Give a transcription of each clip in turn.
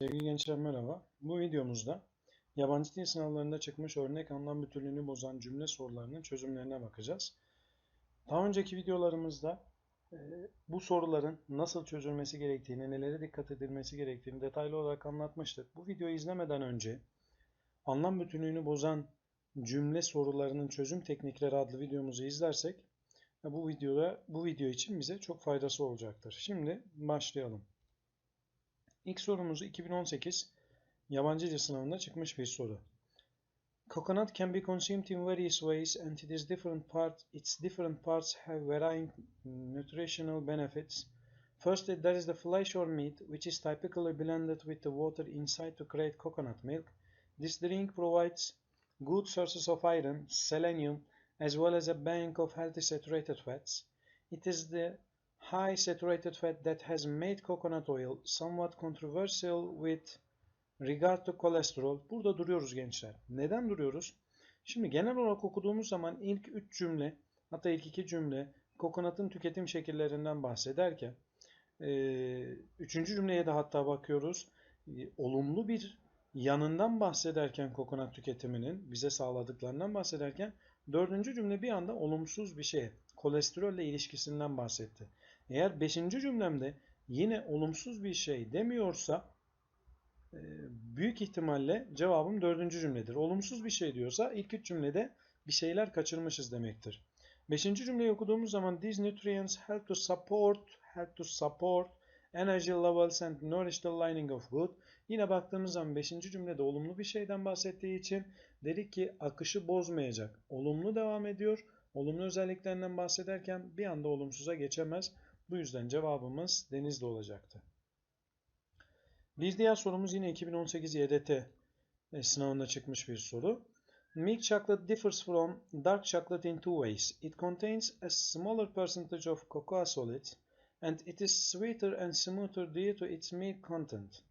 Sevgili gençler merhaba. Bu videomuzda yabancı dil sınavlarında çıkmış örnek anlam bütünlüğünü bozan cümle sorularının çözümlerine bakacağız. Daha önceki videolarımızda e, bu soruların nasıl çözülmesi gerektiğini, nelere dikkat edilmesi gerektiğini detaylı olarak anlatmıştık. Bu videoyu izlemeden önce anlam bütünlüğünü bozan cümle sorularının çözüm teknikleri adlı videomuzu izlersek bu videoda bu video için bize çok faydası olacaktır. Şimdi başlayalım. İlk sorumuzu 2018 yabancı dil sınavında çıkmış bir soru. Coconut can be consumed in various ways and it is different part, its different parts have varying nutritional benefits. Firstly, there is the flesh or meat, which is typically blended with the water inside to create coconut milk. This drink provides good sources of iron, selenium, as well as a bank of healthy saturated fats. It is the high saturated fat that has made coconut oil somewhat controversial with regard to cholesterol. Burada duruyoruz gençler. Neden duruyoruz? Şimdi genel olarak okuduğumuz zaman ilk 3 cümle hatta ilk 2 cümle kokonatın tüketim şekillerinden bahsederken üçüncü cümleye de hatta bakıyoruz. Olumlu bir yanından bahsederken kokonat tüketiminin bize sağladıklarından bahsederken dördüncü cümle bir anda olumsuz bir şey kolesterolle ilişkisinden bahsetti. Eğer beşinci cümlemde yine olumsuz bir şey demiyorsa e, büyük ihtimalle cevabım dördüncü cümledir. Olumsuz bir şey diyorsa ilk üç cümlede bir şeyler kaçırmışız demektir. Beşinci cümleyi okuduğumuz zaman these nutrients help to support help to support energy levels and nourish the lining of good. Yine baktığımız zaman beşinci cümlede olumlu bir şeyden bahsettiği için dedik ki akışı bozmayacak. Olumlu devam ediyor. Olumlu özelliklerinden bahsederken bir anda olumsuza geçemez. Bu yüzden cevabımız Denizli olacaktı. Bir diğer sorumuz yine 2018 YDT e, sınavında çıkmış bir soru. Milk chocolate differs from dark chocolate in two ways. It contains a smaller percentage of cocoa solids and it is sweeter and smoother due to its milk content.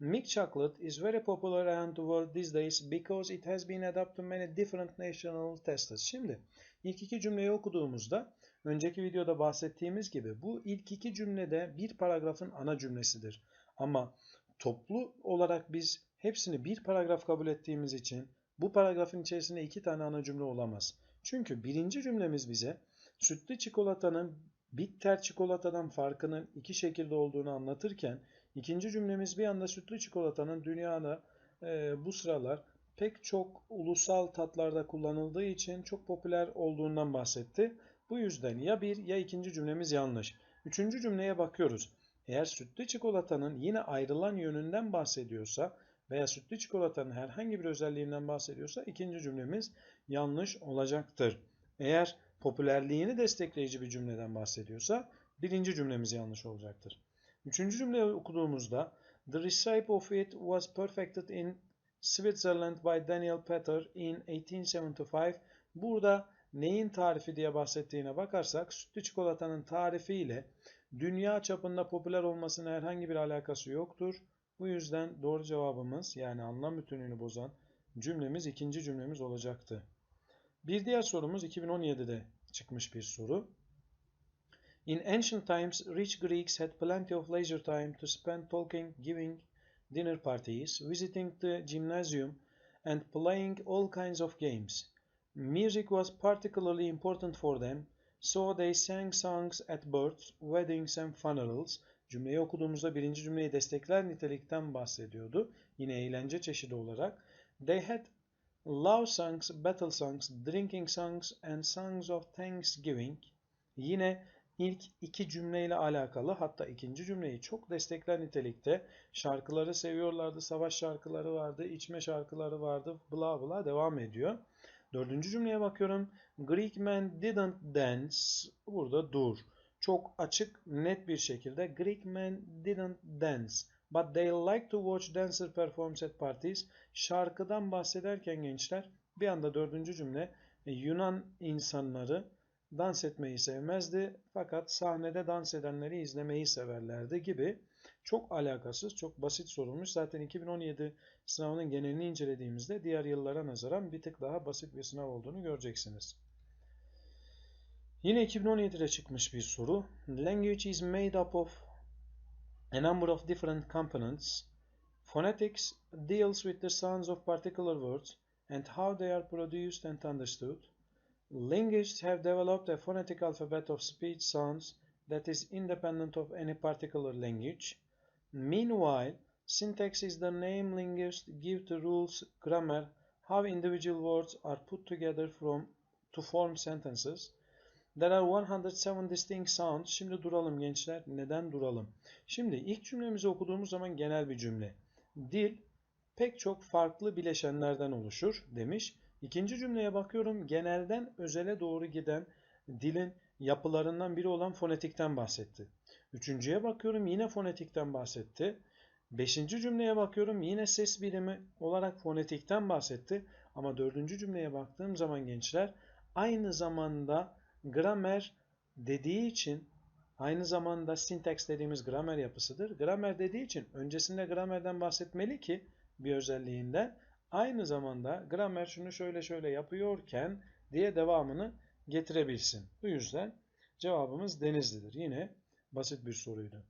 Milk chocolate is very popular around the world these days because it has been adapted to many different national tastes. Şimdi ilk iki cümleyi okuduğumuzda önceki videoda bahsettiğimiz gibi bu ilk iki cümlede bir paragrafın ana cümlesidir. Ama toplu olarak biz hepsini bir paragraf kabul ettiğimiz için bu paragrafın içerisinde iki tane ana cümle olamaz. Çünkü birinci cümlemiz bize sütlü çikolatanın bitter çikolatadan farkının iki şekilde olduğunu anlatırken ikinci cümlemiz bir anda sütlü çikolatanın dünyada e, bu sıralar pek çok ulusal tatlarda kullanıldığı için çok popüler olduğundan bahsetti. Bu yüzden ya bir ya ikinci cümlemiz yanlış. Üçüncü cümleye bakıyoruz. Eğer sütlü çikolatanın yine ayrılan yönünden bahsediyorsa veya sütlü çikolatanın herhangi bir özelliğinden bahsediyorsa ikinci cümlemiz yanlış olacaktır. Eğer popülerliğini destekleyici bir cümleden bahsediyorsa birinci cümlemiz yanlış olacaktır. Üçüncü cümleyi okuduğumuzda The recipe of it was perfected in Switzerland by Daniel Petter in 1875. Burada neyin tarifi diye bahsettiğine bakarsak sütlü çikolatanın tarifi ile dünya çapında popüler olmasına herhangi bir alakası yoktur. Bu yüzden doğru cevabımız yani anlam bütünlüğünü bozan cümlemiz ikinci cümlemiz olacaktı. Bir diğer sorumuz 2017'de çıkmış bir soru. In ancient times, rich Greeks had plenty of leisure time to spend talking, giving dinner parties, visiting the gymnasium, and playing all kinds of games. Music was particularly important for them, so they sang songs at births, weddings and funerals. Cümleyi okuduğumuzda birinci cümleyi destekler nitelikten bahsediyordu. Yine eğlence çeşidi olarak. They had love songs, battle songs, drinking songs and songs of thanksgiving. Yine ilk iki cümleyle alakalı hatta ikinci cümleyi çok destekler nitelikte. Şarkıları seviyorlardı, savaş şarkıları vardı, içme şarkıları vardı, bla bla devam ediyor. Dördüncü cümleye bakıyorum. Greek men didn't dance. Burada dur. Çok açık, net bir şekilde. Greek men didn't dance. But they like to watch dancer performs at parties. Şarkıdan bahsederken gençler bir anda dördüncü cümle Yunan insanları dans etmeyi sevmezdi fakat sahnede dans edenleri izlemeyi severlerdi gibi çok alakasız, çok basit sorulmuş. Zaten 2017 sınavının genelini incelediğimizde diğer yıllara nazaran bir tık daha basit bir sınav olduğunu göreceksiniz. Yine 2017'de çıkmış bir soru. Language is made up of a number of different components. Phonetics deals with the sounds of particular words and how they are produced and understood. Linguists have developed a phonetic alphabet of speech sounds that is independent of any particular language. Meanwhile, syntax is the name linguists give to rules, grammar, how individual words are put together from to form sentences. There are 107 distinct sounds. Şimdi duralım gençler. Neden duralım? Şimdi ilk cümlemizi okuduğumuz zaman genel bir cümle. Dil pek çok farklı bileşenlerden oluşur demiş. İkinci cümleye bakıyorum. Genelden özele doğru giden dilin yapılarından biri olan fonetikten bahsetti. Üçüncüye bakıyorum yine fonetikten bahsetti. Beşinci cümleye bakıyorum yine ses bilimi olarak fonetikten bahsetti. Ama dördüncü cümleye baktığım zaman gençler aynı zamanda gramer dediği için aynı zamanda syntax dediğimiz gramer yapısıdır. Gramer dediği için öncesinde gramerden bahsetmeli ki bir özelliğinden aynı zamanda gramer şunu şöyle şöyle yapıyorken diye devamını getirebilsin. Bu yüzden cevabımız Denizli'dir. Yine basit bir soruydu.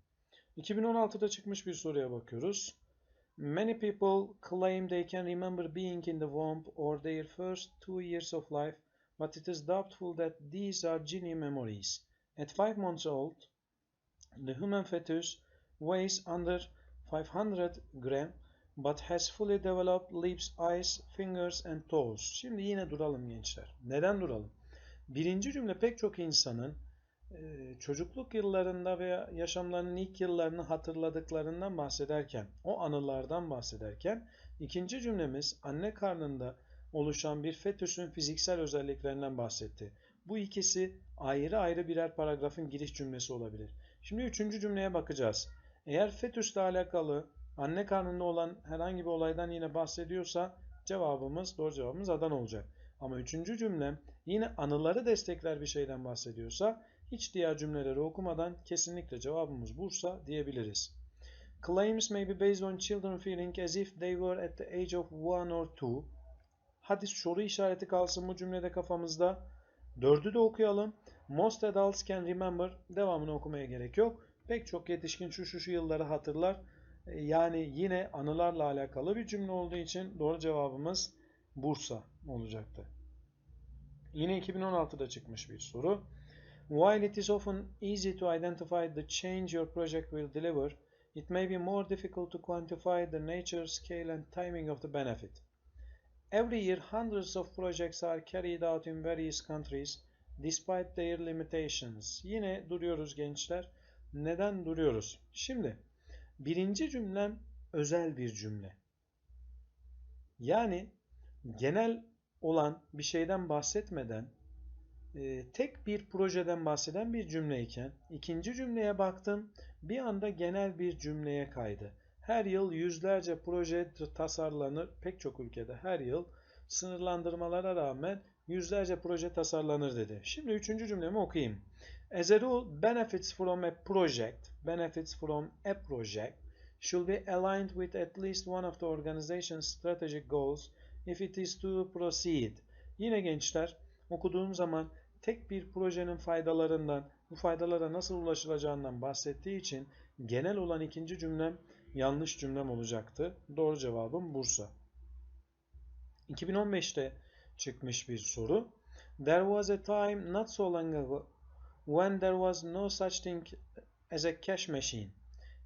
2016'da çıkmış bir soruya bakıyoruz. Many people claim they can remember being in the womb or their first two years of life, but it is doubtful that these are genuine memories. At five months old, the human fetus weighs under 500 gram but has fully developed lips, eyes, fingers and toes. Şimdi yine duralım gençler. Neden duralım? Birinci cümle pek çok insanın e, çocukluk yıllarında veya yaşamlarının ilk yıllarını hatırladıklarından bahsederken, o anılardan bahsederken, ikinci cümlemiz anne karnında oluşan bir fetüsün fiziksel özelliklerinden bahsetti. Bu ikisi ayrı ayrı birer paragrafın giriş cümlesi olabilir. Şimdi üçüncü cümleye bakacağız. Eğer fetüsle alakalı anne karnında olan herhangi bir olaydan yine bahsediyorsa cevabımız, doğru cevabımız Adana olacak. Ama üçüncü cümlem yine anıları destekler bir şeyden bahsediyorsa hiç diğer cümleleri okumadan kesinlikle cevabımız Bursa diyebiliriz. Claims may be based on children feeling as if they were at the age of one or two. Hadi soru işareti kalsın bu cümlede kafamızda. Dördü de okuyalım. Most adults can remember. Devamını okumaya gerek yok. Pek çok yetişkin şu şu şu yılları hatırlar. Yani yine anılarla alakalı bir cümle olduğu için doğru cevabımız Bursa olacaktı. Yine 2016'da çıkmış bir soru. While it is often easy to identify the change your project will deliver, it may be more difficult to quantify the nature, scale and timing of the benefit. Every year hundreds of projects are carried out in various countries despite their limitations. Yine duruyoruz gençler. Neden duruyoruz? Şimdi birinci cümlem özel bir cümle. Yani genel olan bir şeyden bahsetmeden e, tek bir projeden bahseden bir cümleyken ikinci cümleye baktım bir anda genel bir cümleye kaydı. Her yıl yüzlerce proje tasarlanır pek çok ülkede her yıl sınırlandırmalara rağmen yüzlerce proje tasarlanır dedi. Şimdi üçüncü cümlemi okuyayım. As a rule, benefits from a project, benefits from a project should be aligned with at least one of the organization's strategic goals if it is to proceed. Yine gençler okuduğum zaman tek bir projenin faydalarından, bu faydalara nasıl ulaşılacağından bahsettiği için genel olan ikinci cümlem yanlış cümlem olacaktı. Doğru cevabım Bursa. 2015'te çıkmış bir soru. There was a time not so long ago when there was no such thing as a cash machine.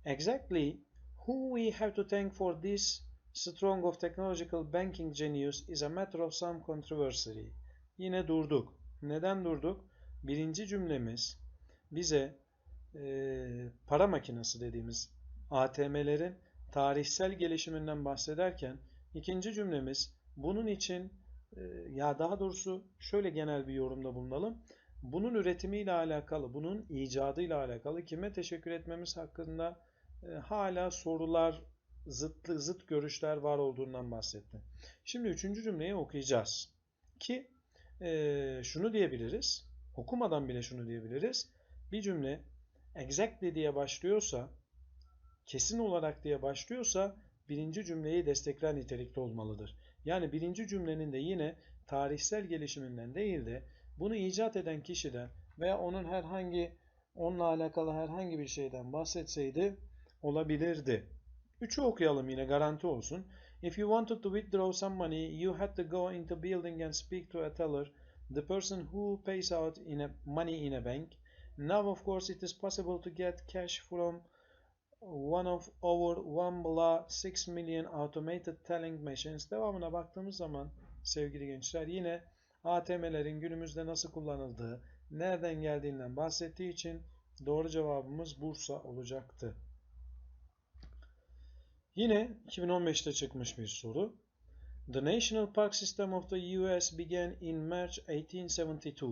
Exactly who we have to thank for this strong of technological banking genius is a matter of some controversy. Yine durduk. Neden durduk? Birinci cümlemiz bize e, para makinesi dediğimiz ATM'lerin tarihsel gelişiminden bahsederken ikinci cümlemiz bunun için e, ya daha doğrusu şöyle genel bir yorumda bulunalım. Bunun üretimiyle alakalı, bunun icadıyla alakalı kime teşekkür etmemiz hakkında e, hala sorular, zıtlı, zıt görüşler var olduğundan bahsetti. Şimdi üçüncü cümleyi okuyacağız. Ki e, şunu diyebiliriz, okumadan bile şunu diyebiliriz. Bir cümle exactly diye başlıyorsa, kesin olarak diye başlıyorsa birinci cümleyi destekler nitelikte olmalıdır. Yani birinci cümlenin de yine tarihsel gelişiminden değil de bunu icat eden kişiden veya onun herhangi onunla alakalı herhangi bir şeyden bahsetseydi olabilirdi. 3'ü okuyalım yine garanti olsun. If you wanted to withdraw some money, you had to go into building and speak to a teller, the person who pays out in a money in a bank. Now, of course, it is possible to get cash from one of our 1.6 million automated telling machines. Devamına baktığımız zaman sevgili gençler yine ATM'lerin günümüzde nasıl kullanıldığı, nereden geldiğinden bahsettiği için doğru cevabımız Bursa olacaktı. Yine 2015'te çıkmış bir soru. The National Park System of the US began in March 1872.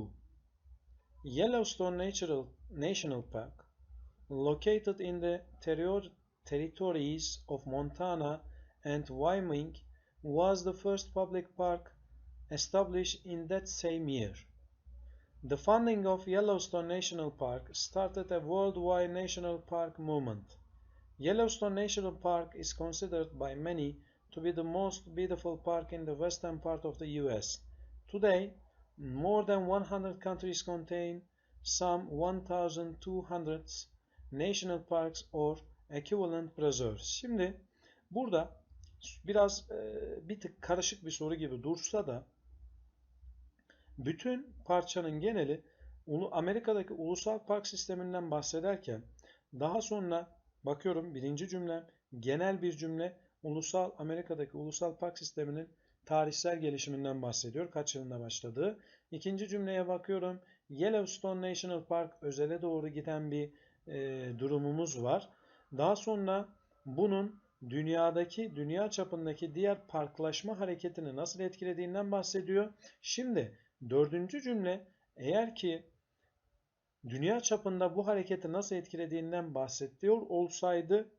Yellowstone Natural National Park, located in the territories of Montana and Wyoming, was the first public park established in that same year. The funding of Yellowstone National Park started a worldwide national park movement. Yellowstone National Park is considered by many to be the most beautiful park in the western part of the US. Today, more than 100 countries contain some 1,200 national parks or equivalent preserves. Şimdi burada biraz e, bir tık karışık bir soru gibi dursa da bütün parçanın geneli Amerika'daki ulusal park sisteminden bahsederken daha sonra bakıyorum birinci cümle genel bir cümle ulusal Amerika'daki ulusal park sisteminin tarihsel gelişiminden bahsediyor. Kaç yılında başladığı. İkinci cümleye bakıyorum. Yellowstone National Park özele doğru giden bir e, durumumuz var. Daha sonra bunun dünyadaki, dünya çapındaki diğer parklaşma hareketini nasıl etkilediğinden bahsediyor. Şimdi dördüncü cümle eğer ki dünya çapında bu hareketi nasıl etkilediğinden bahsediyor olsaydı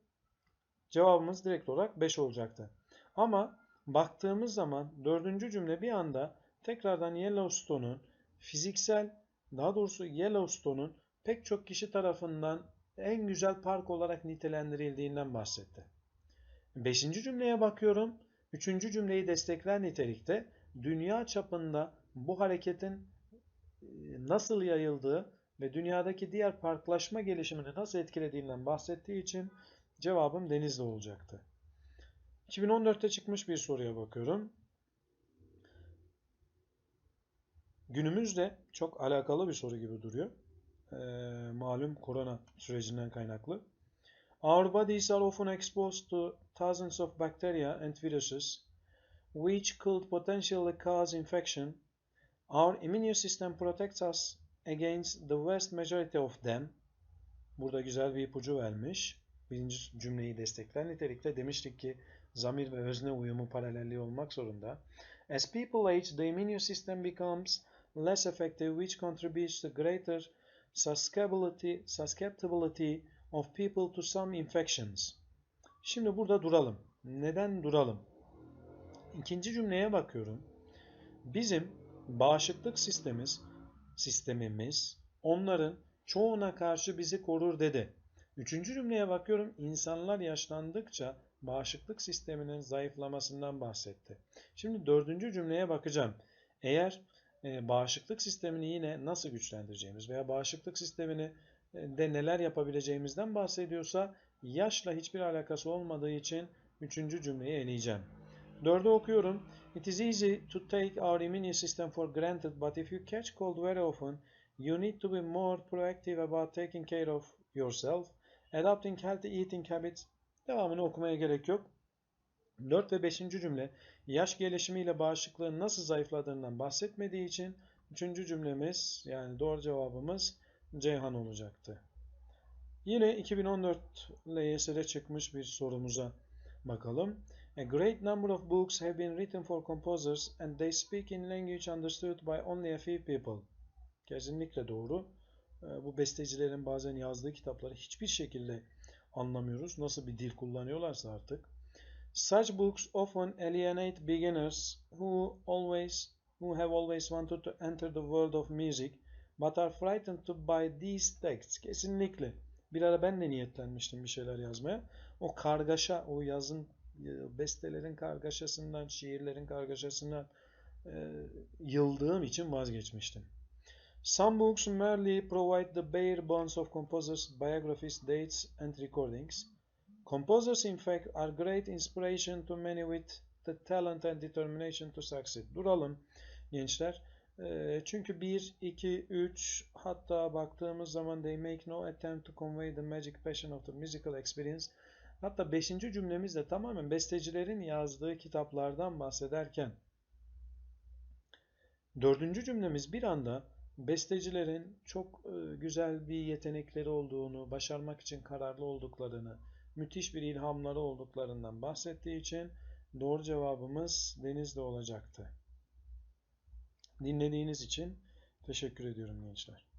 cevabımız direkt olarak 5 olacaktı. Ama baktığımız zaman dördüncü cümle bir anda tekrardan Yellowstone'un fiziksel daha doğrusu Yellowstone'un pek çok kişi tarafından en güzel park olarak nitelendirildiğinden bahsetti. Beşinci cümleye bakıyorum. Üçüncü cümleyi destekler nitelikte dünya çapında bu hareketin e, nasıl yayıldığı ve dünyadaki diğer parklaşma gelişimini nasıl etkilediğinden bahsettiği için cevabım Denizli olacaktı. 2014'te çıkmış bir soruya bakıyorum. Günümüzde çok alakalı bir soru gibi duruyor. Ee, malum korona sürecinden kaynaklı. Our bodies are often exposed to thousands of bacteria and viruses which could potentially cause infection. Our immune system protects us against the vast majority of them. Burada güzel bir ipucu vermiş. Birinci cümleyi destekler nitelikte. Demiştik ki zamir ve özne uyumu paralelliği olmak zorunda. As people age, the immune system becomes less effective, which contributes to greater susceptibility, susceptibility of people to some infections. Şimdi burada duralım. Neden duralım? İkinci cümleye bakıyorum. Bizim bağışıklık sistemimiz, sistemimiz onların çoğuna karşı bizi korur dedi. Üçüncü cümleye bakıyorum. İnsanlar yaşlandıkça bağışıklık sisteminin zayıflamasından bahsetti. Şimdi dördüncü cümleye bakacağım. Eğer e, bağışıklık sistemini yine nasıl güçlendireceğimiz veya bağışıklık sistemini e, de neler yapabileceğimizden bahsediyorsa yaşla hiçbir alakası olmadığı için üçüncü cümleyi eleyeceğim. Dördü okuyorum. It is easy to take our immune system for granted, but if you catch cold very often, you need to be more proactive about taking care of yourself, adopting healthy eating habits. Devamını okumaya gerek yok. 4 ve 5. cümle yaş gelişimiyle bağışıklığın nasıl zayıfladığından bahsetmediği için 3. cümlemiz yani doğru cevabımız Ceyhan olacaktı. Yine 2014 LYS'de çıkmış bir sorumuza bakalım. A great number of books have been written for composers and they speak in language understood by only a few people. Kesinlikle doğru. Ee, bu bestecilerin bazen yazdığı kitapları hiçbir şekilde anlamıyoruz. Nasıl bir dil kullanıyorlarsa artık. Such books often alienate beginners who always who have always wanted to enter the world of music but are frightened to buy these texts. Kesinlikle. Bir ara ben de niyetlenmiştim bir şeyler yazmaya. O kargaşa, o yazın bestelerin kargaşasından, şiirlerin kargaşasından e, yıldığım için vazgeçmiştim. Some books merely provide the bare bones of composers' biographies, dates and recordings. Composers in fact are great inspiration to many with the talent and determination to succeed. Duralım gençler. Ee, çünkü 1, 2, 3 hatta baktığımız zaman they make no attempt to convey the magic passion of the musical experience. Hatta 5. cümlemiz de tamamen bestecilerin yazdığı kitaplardan bahsederken dördüncü cümlemiz bir anda bestecilerin çok e, güzel bir yetenekleri olduğunu, başarmak için kararlı olduklarını, müthiş bir ilhamları olduklarından bahsettiği için doğru cevabımız Denizli olacaktı. Dinlediğiniz için teşekkür ediyorum gençler.